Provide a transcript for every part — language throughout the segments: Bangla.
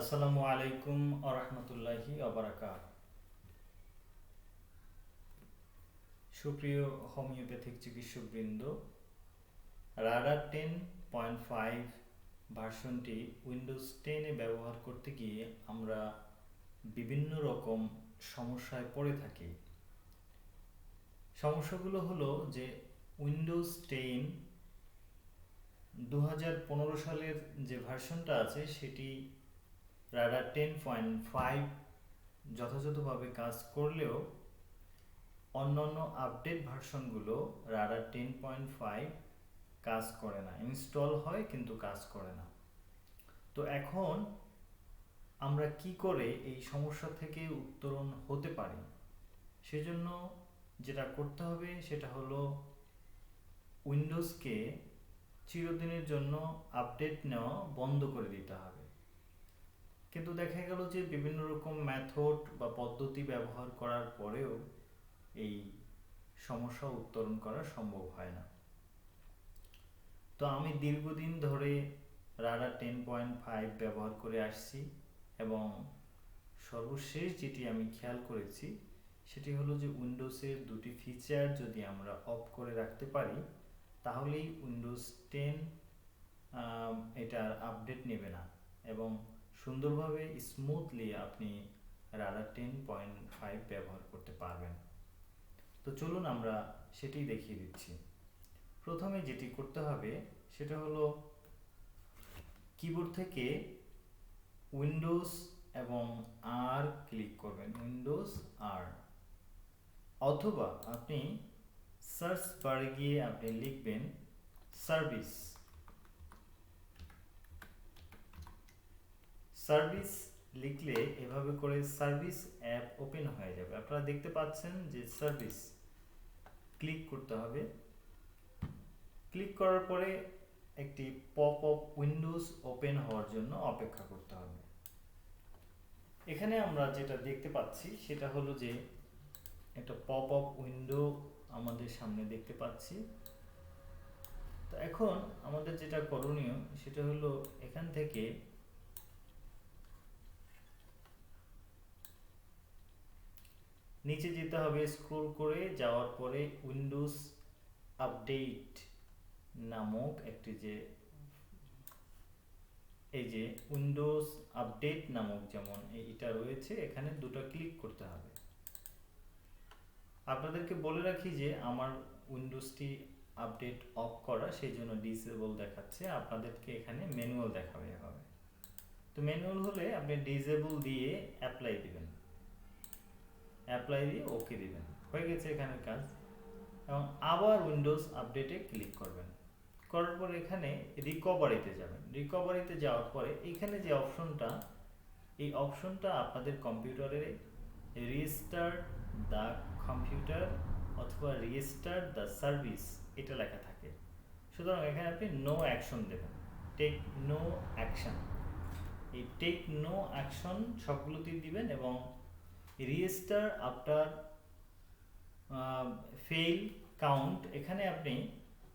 আসসালামু আলাইকুম আরহামতুল্লাহি অবরাকাত সুপ্রিয় হোমিওপ্যাথিক চিকিৎসকবৃন্দ, রাডার টেন পয়েন্ট ফাইভ ভার্সনটি উইন্ডোজ টেনে ব্যবহার করতে গিয়ে আমরা বিভিন্ন রকম সমস্যায় পড়ে থাকি। সমস্যাগুলো হলো যে উইন্ডোজ টেন দু হাজার পনেরো সালের যে ভার্সনটা আছে সেটি রাডার টেন পয়েন্ট ফাইভ যথাযথভাবে কাজ করলেও অন্যান্য আপডেট ভার্সনগুলো রাডার টেন পয়েন্ট ফাইভ কাজ করে না। ইনস্টল হয় কিন্তু কাজ করে না। তো এখন আমরা কি করে এই সমস্যা থেকে উত্তরণ হতে পারি? সেজন্য যেটা করতে হবে সেটা হলো উইন্ডোজকে চিরদিনের জন্য আপডেট নেওয়া বন্ধ করে দিতে হবে। কিন্তু দেখা গেল যে বিভিন্ন রকম মেথড বা পদ্ধতি ব্যবহার করার পরেও এই সমস্যা উত্তরণ করা সম্ভব হয় না। তো আমি দীর্ঘদিন ধরে রাডা টেন পয়েন্ট ফাইভ ব্যবহার করে আসছি এবং সর্বশেষ যেটি আমি খেয়াল করেছি সেটি হলো যে উইন্ডোজের দুটি ফিচার যদি আমরা অফ করে রাখতে পারি, তাহলেই উইন্ডোজ টেন এটার আপডেট নেবে না এবং সুন্দরভাবে স্মুথলি আপনি রাডার টেন পয়েন্ট ফাইভ ব্যবহার করতে পারবেন। তো চলুন আমরা সেটি দেখিয়ে দিচ্ছি। প্রথমে যেটি করতে হবে, সেটা হলো কিবোর্ড থেকে উইন্ডোজ এবং আর ক্লিক করবেন উইন্ডোজ আর অথবা আপনি সার্চ বারে গিয়ে আপনি লিখবেন সার্ভিস সার্ভিস লিখলে এভাবে করে সার্ভিস অ্যাপ ওপেন হয়ে যাবে। আপনারা দেখতে পাচ্ছেন যে সার্ভিস ক্লিক করতে হবে। ক্লিক করার পরে একটি পপ আপ উইন্ডোজ ওপেন হওয়ার জন্য অপেক্ষা করতে হবে। এখানে আমরা যেটা দেখতে পাচ্ছি সেটা হলো যে একটা পপ আপ উইন্ডো আমাদের সামনে দেখতে পাচ্ছি। তো এখন আমাদের যেটা করণীয় সেটা হলো এখান থেকে নিচে যেতে হবে স্ক্রল করে যাওয়ার পরে উইন্ডোজ আপডেট নামক একটি যে, এই যে উইন্ডোজ আপডেট নামক যেমন এইটা রয়েছে, এখানে দুটো ক্লিক করতে হবে। আপনাদেরকে বলে রাখি যে আমার উইন্ডোজটি আপডেট অফ করা সেই জন্য ডিসেবল দেখাচ্ছে, আপনাদেরকে এখানে ম্যানুয়াল দেখাবে হবে তো ম্যানুয়াল হলে আপনি ডিসেবল দিয়ে অ্যাপ্লাই দিবেন। অ্যাপ্লাই দিয়ে ওকে দিবেন। হয়ে গেছে এখানে কাজ। এবং আবার উইন্ডোজ আপডেটে ক্লিক করবেন। করার পর এখানে রিকভারিতে যাবেন। রিকভারিতে যাওয়ার পরে এখানে যে অপশনটা এই অপশনটা আপনাদের কম্পিউটারে রিস্টার্ট দ্য কম্পিউটার অথবা রিস্টার্ট দ্য সার্ভিস এটা লেখা থাকে। সুতরাং এখানে আপনি নো অ্যাকশন দেবেন। টেক নো অ্যাকশন এই টেক নো অ্যাকশন সবগুলোতেই দিবেন এবং রিস্টার আফটার ফেল কাউন্ট এখানে আপনি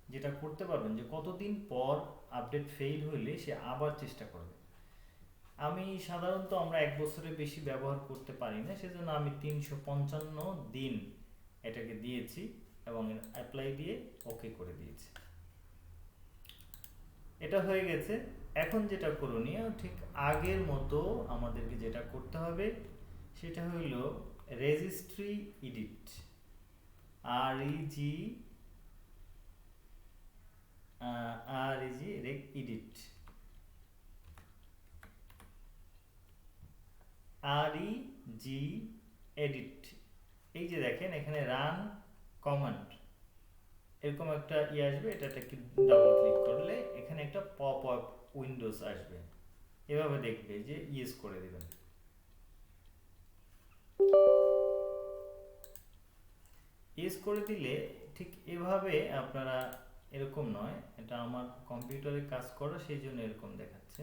যেটা করতে পারবেন যে কতদিন পর আপডেট ফেল হইলে সে আবার চেষ্টা করবে। আমি সাধারণত আমরা এক বছরের বেশি ব্যবহার করতে পারি না, সেজন্য আমি তিনশো পঞ্চান্ন দিন এটাকে দিয়েছি এবং অ্যাপ্লাই দিয়ে ওকে করে দিয়েছি। এটা হয়ে গেছে। এখন যেটা করণীয়, ঠিক আগের মতো আমাদেরকে যেটা করতে হবে সেটা হইল registry edit R E G R EG G edit R G edit এই যে দেখেন, এখানে রান কমান্ড এরকম একটা ই আসবে, এটাতে ডাবল ক্লিক করলে এখানে একটা পপ আপ উইন্ডোজ আসবে। এভাবে দেখবে, যে ইউজ করে দিবেন। ইউজ করে দিলে ঠিক এভাবে আপনারা এরকম নয়। এটা আমার কম্পিউটারে কাজ করা, সেই জন্য এরকম দেখাচ্ছে।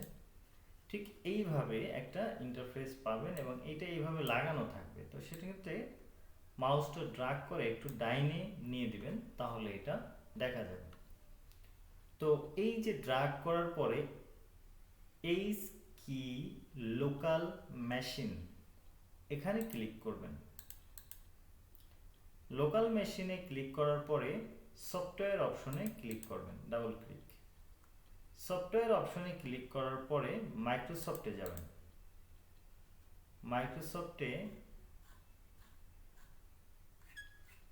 ঠিক এইভাবে একটা ইন্টারফেস পাবেন এবং এটা এইভাবে লাগানো থাকবে। তো সেক্ষেত্রে মাউসটা ড্রাগ করে একটু ডাইনে নিয়ে দিবেন, তাহলে এটা দেখা যাবে। তো এই যে ড্রাগ করার পরে এই কি লোকাল মেশিন এখানে ক্লিক করবেন। লোকাল মেশিনে ক্লিক করার পরে সফটওয়্যার অপশনে ক্লিক করবেন ডাবল ক্লিক সফটওয়্যার অপশনে ক্লিক করার পরে মাইক্রোসফটে যাবেন। মাইক্রোসফটে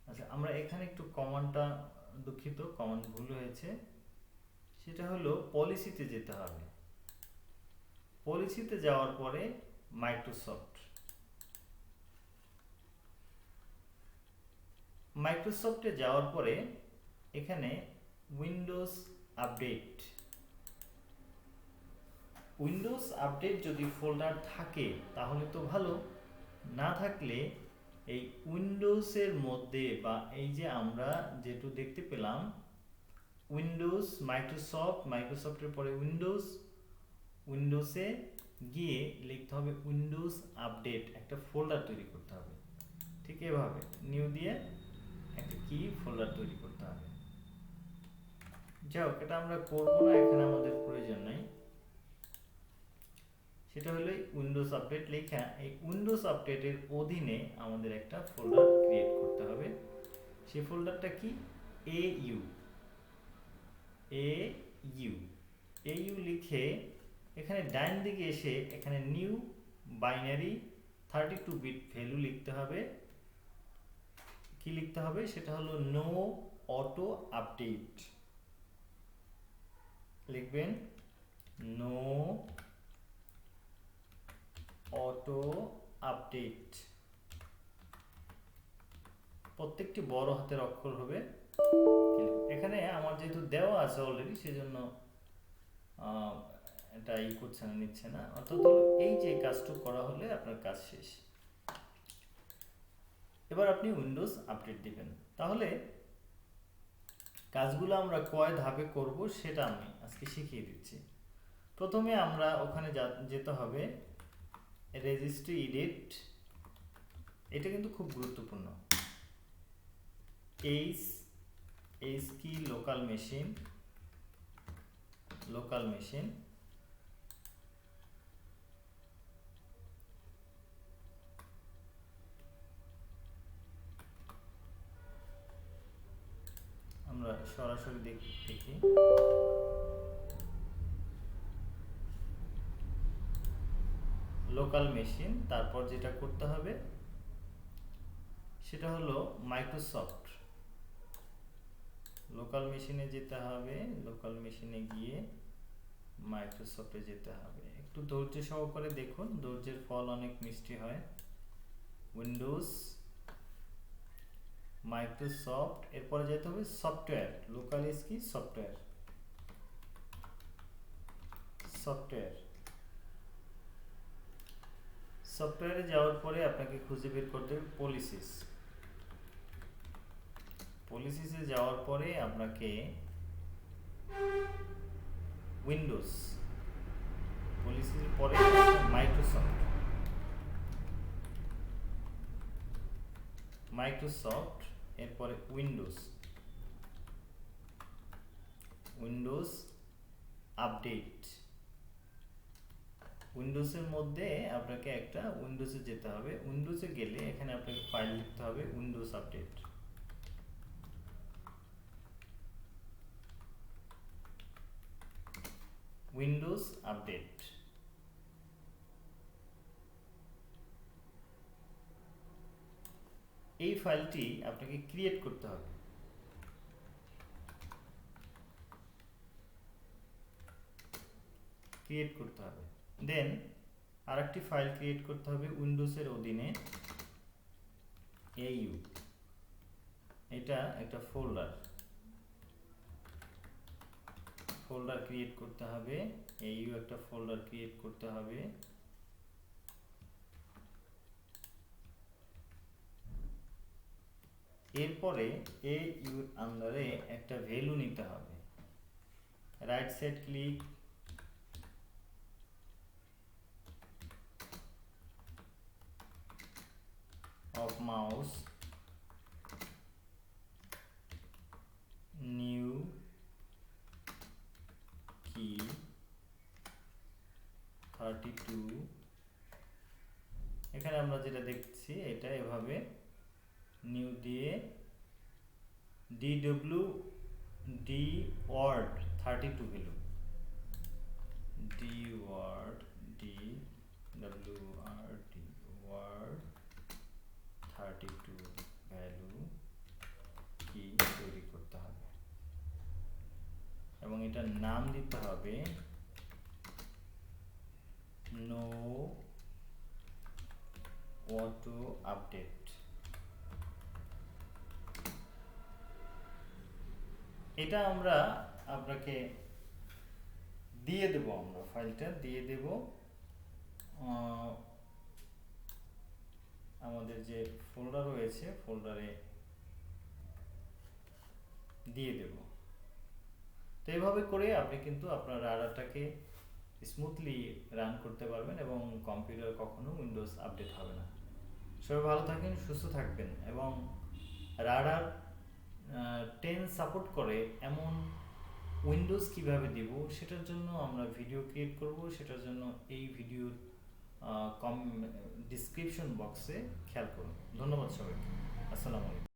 আচ্ছা আমরা এখানে একটু কমান্ডটা দুঃখিত কমান্ড ভুল হয়েছে। সেটা হলো পলিসিতে যেতে হবে। পলিসিতে যাওয়ার পরে মাইক্রোসফট মাইক্রোসফটে যাওয়ার পরে এখানে উইন্ডোজ আপডেট উইন্ডোজ আপডেট যদি ফোল্ডার থাকে, তাহলে তো ভালো। না থাকলে এই উইন্ডোজের মধ্যে বা এই যে আমরা যেটু দেখতে পেলাম উইন্ডোজ মাইক্রোসফট মাইক্রোসফটের পরে উইন্ডোজ উইন্ডোজে গিয়ে লিখতে হবে উইন্ডোজ আপডেট একটা ফোল্ডার তৈরি করতে হবে। ঠিক এভাবে। নিউ দিয়ে একটা কি ফোল্ডার তৈরি করতে হবে? হোক এটা আমরা করব না, এখানে আমাদের প্রয়োজন নাই। সেটা হলো উইন্ডোজ আপডেট লেখা। এই উইন্ডোজ আপডেটের অধীনে আমাদের একটা ফোল্ডার ক্রিয়েট করতে হবে। সেই ফোল্ডারটা কি? A U A U A U লিখে এখানে ডাইন দিকে এসে এখানে new binary thirty two bit value লিখতে হবে। কি লিখতে হবে? সেটা হলো নো অটো আপডেট লিখবেন নো অটো আপডেট প্রত্যেকটি বড় হাতের অক্ষর হবে। এখানে আমার যেহেতু দেওয়া আছে অলরেডি সেজন্য এটা ই করছে না, নিচ্ছে না। অর্থাৎ এই যে কাজটুকু করা হলে আপনার কাজ শেষ। এবার আপনি উইন্ডোজ আপডেট দিবেন। তাহলে কাজগুলো আমরা কয় ধাপে করব সেটা আমি আজকে শিখিয়ে দিচ্ছি। প্রথমে আমরা ওখানে যেতে হবে রেজিস্ট্রি ইডিট এটা কিন্তু খুব গুরুত্বপূর্ণ। H H key? Local machine local machine আমরা সরাসরি দেখি লোকাল মেশিন তারপর যেটা করতে হবে, সেটা হলো মাইক্রোসফট লোকাল মেশিনে যেতে হবে লোকাল মেশিনে গিয়ে মাইক্রোসফটে যেতে হবে। একটু ধৈর্য সহকারে দেখুন, ধৈর্যের ফল অনেক মিষ্টি হয়। উইন্ডোজ মাইক্রোসফট এরপরে যেতে হবে সফটওয়্যার লোকাল কি? সফটওয়্যার সফটওয়্যার সফটওয়্যারে যাওয়ার পরে আপনাকে খুঁজে বের করতে হবে পলিসিস পলিসিসে যাওয়ার পরে আপনাকে উইন্ডোজ পলিসির পরে মাইক্রোসফট মাইক্রোসফট এরপরে উইন্ডোজ উইন্ডোজ আপডেট উইন্ডোজের মধ্যে আপনাকে একটা উইন্ডোজে যেতে হবে। উইন্ডোজে গেলে এখানে আপনাকে ফাইল লিখতে হবে উইন্ডোজ আপডেট উইন্ডোজ আপডেট এই ফাইলটি আপনাকে ক্রিয়েট করতে হবে। ক্রিয়েট করতে হবে। দেন আরেকটি ফাইল ক্রিয়েট করতে হবে উইন্ডোজের অধীনে এইউ এটা একটা ফোল্ডার ফোল্ডার ক্রিয়েট করতে হবে। এইউ একটা ফোল্ডার ক্রিয়েট করতে হবে। এরপরে এ ইউর আন্ডারে একটা ভ্যালু নিতে হবে। Right side click. Of mouse. New key thirty two. এখানে আমরা যেটা দেখছি, এটা এভাবে নিউ দিয়ে DW D word thirty two value D word D W R D word thirty two value কি তৈরি করতে হবে। এবং এটার নাম দিতে হবে নো অটো আপডেট এটা আমরা আপনাকে দিয়ে দেব আমরা ফাইলটা, দিয়ে দেব আমাদের যে ফোল্ডার রয়েছে ফোল্ডারে দিয়ে দেব। তো এইভাবে করে আপনি কিন্তু আপনার রাডারটাকে স্মুথলি রান করতে পারবেন এবং কম্পিউটার কখনো উইন্ডোজ আপডেট হবে না। সবাই ভালো থাকেন, সুস্থ থাকবেন এবং রাডার টেন সাপোর্ট করে এমন উইন্ডোজ কীভাবে দেব সেটার জন্য আমরা ভিডিও ক্রিয়েট করব, সেটার জন্য এই ভিডিওর কম ডিসক্রিপশন বক্সে খেয়াল করুন। ধন্যবাদ সবাইকে। আসসালামু আলাইকুম।